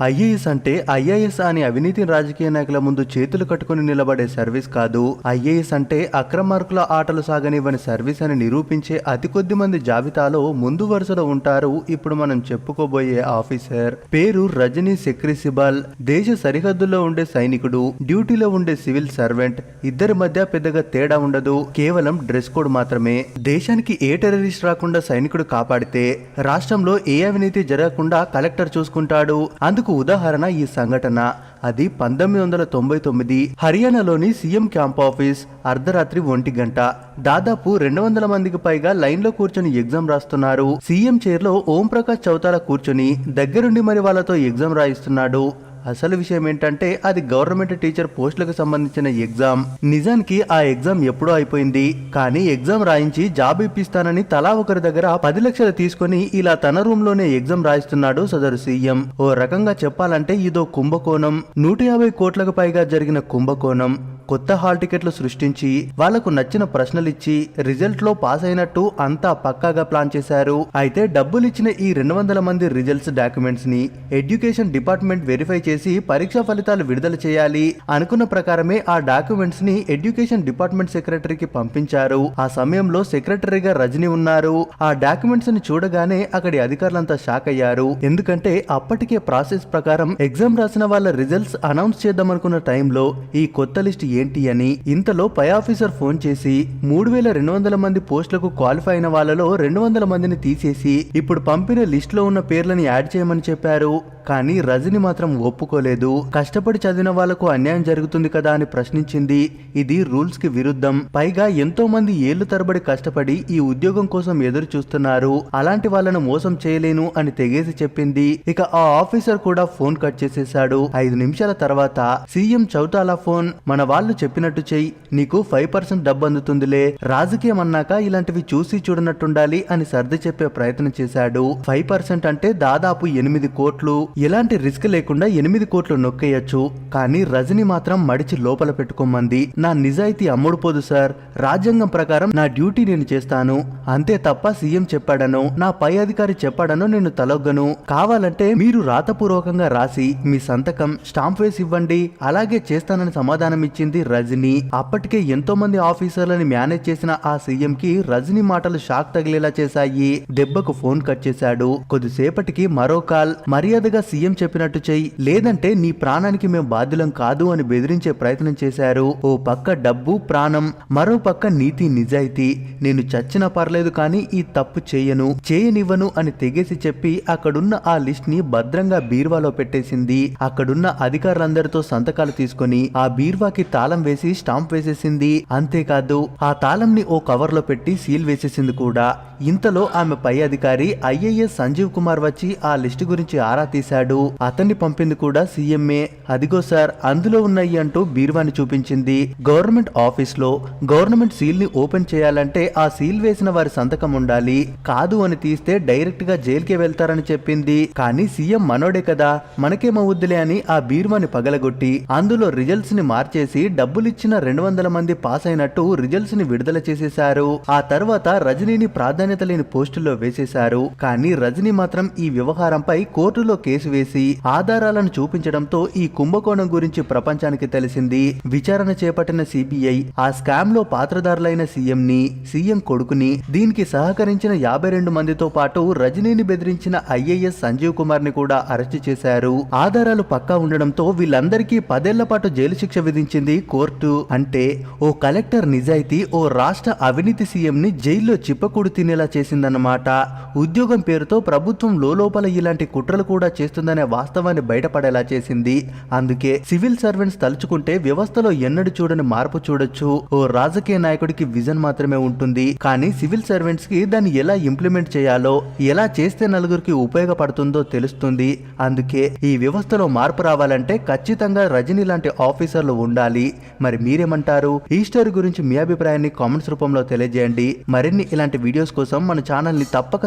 IAS అంటే IAS అని అవినీతి రాజకీయ నాయకుల ముందు చేతులు కట్టుకుని నిలబడే సర్వీస్ కాదు. ఐఏఎస్ అంటే అక్రమార్కుల ఆటలు సాగనివ్వని సర్వీస్ అని నిరూపించే అతి కొద్ది మంది జాబితాలో ముందు వరుసలో ఉంటారు ఇప్పుడు మనం చెప్పుకోబోయే ఆఫీసర్. పేరు రజనీ సెక్రిసిబల్ దేశ సరిహద్దుల్లో ఉండే సైనికుడు డ్యూటీలో ఉండే సివిల్ సర్వెంట్. ఇద్దరి మధ్య పెద్దగా తేడా ఉండదు కేవలం డ్రెస్ కోడ్ మాత్రమే. దేశానికి ఏ టెర్రరిస్ట్ రాకుండా సైనికుడు కాపాడితే రాష్ట్రంలో ఏ అవినీతి జరగకుండా కలెక్టర్ చూసుకుంటాడు. అందుకు ఉదాహరణ ఈ సంఘటన. అది పంతొమ్మిది వందల తొంభై తొమ్మిది హర్యానాలోని సీఎం క్యాంప్ ఆఫీస్ అర్ధరాత్రి ఒంటి గంట. దాదాపు రెండు వందల మందికి పైగా లైన్లో కూర్చొని ఎగ్జామ్ రాస్తున్నారు. సీఎం చైర్లో ఓం ప్రకాష్ చౌతాల కూర్చొని దగ్గరుండి మరి వాళ్ళతో ఎగ్జామ్ రాయిస్తున్నాడు. అసలు విషయం ఏంటంటే అది గవర్నమెంట్ టీచర్ పోస్టులకు సంబంధించిన ఎగ్జామ్. నిజానికి ఆ ఎగ్జామ్ ఎప్పుడో అయిపోయింది. కానీ ఎగ్జామ్ రాయించి జాబ్ ఇప్పిస్తానని తలా ఒకరి దగ్గర పది లక్షలు తీసుకొని ఇలా తన రూమ్లోనే ఎగ్జామ్ రాయిస్తున్నాడు సదరు సీఎం. ఓ రకంగా చెప్పాలంటే ఇదో కుంభకోణం. నూట యాభై కోట్లకు పైగా జరిగిన కుంభకోణం. కొత్త హాల్ టికెట్లు సృష్టించి వాళ్ళకు నచ్చిన ప్రశ్నలిచ్చి రిజల్ట్లో పాస్ అయినట్టు అంతా పక్కాగా ప్లాన్ చేశారు. అయితే డబ్బులిచ్చిన ఈ రెండు వందల మంది రిజల్ట్స్ డాక్యుమెంట్స్ని ఎడ్యుకేషన్ డిపార్ట్మెంట్ వెరిఫై చేసి పరీక్షా ఫలితాలు విడుదల చేయాలి అనుకున్న ప్రకారమే ఆ డాక్యుమెంట్స్ని ఎడ్యుకేషన్ డిపార్ట్మెంట్ సెక్రటరీకి పంపించారు. ఆ సమయంలో సెక్రటరీగా రజని ఉన్నారు. ఆ డాక్యుమెంట్స్ని చూడగానే అక్కడి అధికారులంతా షాక్ అయ్యారు. ఎందుకంటే అప్పటికే ప్రాసెస్ ప్రకారం ఎగ్జామ్ రాసిన వాళ్ళ రిజల్ట్స్ అనౌన్స్ చేద్దామనుకున్న టైంలో ఈ కొత్త లిస్ట్ ఏంటి అని ఇంతలో పై ఆఫీసర్ ఫోన్ చేసి మూడు వేల రెండు వందల మంది పోస్టులకు క్వాలిఫై అయిన వాళ్ళలో రెండు వందల మందిని తీసేసి ఇప్పుడు పంపిన లిస్ట్లో ఉన్న పేర్లను యాడ్ చేయమని చెప్పారు. కానీ రజని మాత్రం ఒప్పుకోలేదు. కష్టపడి చదివిన వాళ్ళకు అన్యాయం జరుగుతుంది కదా అని ప్రశ్నించింది. ఇది రూల్స్కి విరుద్ధం. పైగా ఎంతో మంది ఏళ్ళు తరబడి కష్టపడి ఈ ఉద్యోగం కోసం ఎదురు చూస్తున్నారు అలాంటి వాళ్ళను మోసం చేయలేను అని తెగేసి చెప్పింది. ఇక ఆ ఆఫీసర్ కూడా ఫోన్ కట్ చేసేశాడు. ఐదు నిమిషాల తర్వాత సీఎం చౌటాలా ఫోన్ మన వాళ్ళు చెప్పినట్టు చెయ్యి. నీకు ఫైవ్ పర్సెంట్ డబ్బు అందుతుందిలే. రాజకీయం అన్నాక ఇలాంటివి చూసి చూడనట్టుండాలి అని సర్ది చెప్పే ప్రయత్నం చేశాడు. ఫైవ్ పర్సెంట్ అంటే దాదాపు ఎనిమిది కోట్లు. ఎలాంటి రిస్క్ లేకుండా ఎనిమిది కోట్లు నొక్కేయచ్చు కానీ రజని మాత్రం మడిచి లోపల పెట్టుకోమంది. నా నిజాయితీ అమ్ముడుపోదు సార్. రాజ్యాంగం ప్రకారం నా డ్యూటీ నేను చేస్తాను. అంతే తప్ప సీఎం చెప్పాడనో నా పై అధికారి చెప్పాడనో నేను తలొగ్గను. కావాలంటే మీరు రాతపూర్వకంగా రాసి మీ సంతకం స్టాంప్ వేసి ఇవ్వండి. అలాగే చేస్తానని సమాధానం ఇచ్చింది రజని. అప్పటికే ఎంతో మంది ఆఫీసర్లని మేనేజ్ చేసిన ఆ సీఎం కి రజని మాటలు షాక్ తగిలేలా చేశాయి. దెబ్బకు ఫోన్ కట్ చేశాడు. కొద్దిసేపటికి మరో కాల్. మర్యాదగా సీఎం చెప్పినట్టు చెయ్యి. లేదంటే నీ ప్రాణానికి మేము బాధ్యులం కాదు అని బెదిరించే ప్రయత్నం చేశారు. ఓ పక్క డబ్బు ప్రాణం మరో పక్క నీతి నిజాయితీ. నేను చచ్చినా పర్లేదు కానీ ఈ తప్పు చేయను చేయనివ్వను అని తెగేసి చెప్పి అక్కడున్న ఆ లిస్ట్ని భద్రంగా బీర్వాలో పెట్టేసింది. అక్కడున్న అధికారులందరితో సంతకాలు తీసుకొని ఆ బీర్వాకి తాళం వేసి స్టాంప్ వేసేసింది. అంతేకాదు ఆ తాళం ని ఓ కవర్లో పెట్టి సీల్ వేసేసింది కూడా. ఇంతలో ఆమె పై అధికారి ఐఏఎస్ సంజీవ్ కుమార్ వచ్చి ఆ లిస్ట్ గురించి ఆరా తీశాడు అతన్ని పంపింది కూడా సీఎంఏ. అదిగో సార్ అందులో ఉన్నాయి అంటూ బీర్వాని చూపించింది. గవర్నమెంట్ ఆఫీస్లో గవర్నమెంట్ సీల్ని ఓపెన్ చేయాలంటే ఆ సీల్ వేసిన వారి సంతకం ఉండాలి. కాదు అని తీస్తే డైరెక్ట్గా జైలుకే వెళ్తారని చెప్పింది. కానీ సీఎం మనోడే కదా. మనకేమవుద్దులే అని ఆ బీర్వాని పగలగొట్టి అందులో రిజల్ట్స్ని మార్చేసి డబ్బులిచ్చిన రెండు వందల మంది పాస్ అయినట్టు రిజల్ట్స్ని విడుదల చేసేశారు. ఆ తర్వాత రజనీని ప్రాధాన్యత లేని పోస్టుల్లో వేసేశారు. కానీ రజనీ మాత్రం ఈ వ్యవహారంపై కోర్టులో కేసు వేసి ఆధారాలను చూపించడంతో ఈ కుంభకోణం గురించి ప్రపంచానికి తెలిసింది. విచారణ చేపట్టిన సిబిఐ ఆ స్కామ్లో పాత్రదారులైన సీఎం ని సీఎం కొడుకుని దీనికి సహకరించిన యాభై రెండు మందితో పాటు రజనీని బెదిరించిన ఐఏఎస్ సంజీవ్ కుమార్ని కూడా అరెస్టు చేశారు. ఆధారాలు పక్కా ఉండడంతో వీళ్ళందరికీ పదేళ్ళ పాటు జైలు శిక్ష విధించింది కోర్టు. అంటే ఓ కలెక్టర్ నిజాయితీ ఓ రాష్ట్ర అవినీతి సీఎం ని జైల్లో చిప్పకూడు తినేలా చేసిందన్నమాట. ఉద్యోగం పేరుతో ప్రభుత్వం లోపల ఇలాంటి కుట్రలు కూడా చేస్తుందనే వాస్తవాన్ని బయటపడేలా చేసింది. అందుకే సివిల్ సర్వెంట్స్ తలుచుకుంటే వ్యవస్థలో ఎన్నడూ చూడని మార్పు చూడొచ్చు. ఓ రాజకీయ నాయకుడికి విజన్ మాత్రమే ఉంటుంది. కానీ సివిల్ సర్వెంట్స్కి దాన్ని ఎలా ఇంప్లిమెంట్ చేయాలో ఎలా చేస్తే నలుగురికి ఉపయోగపడుతుందో తెలుస్తుంది. అందుకే ఈ వ్యవస్థలో మార్పు రావాలంటే ఖచ్చితంగా రజనీ లాంటి ఆఫీసర్లు ఉండాలి. మరి మీరేమంటారు? ఈ స్టోరీ గురించి మీ అభిప్రాయాన్ని కామెంట్స్ రూపంలో తెలియజేయండి. మరిన్ని ఇలాంటి వీడియోస్ కోసం మన ఛానల్ని తప్పక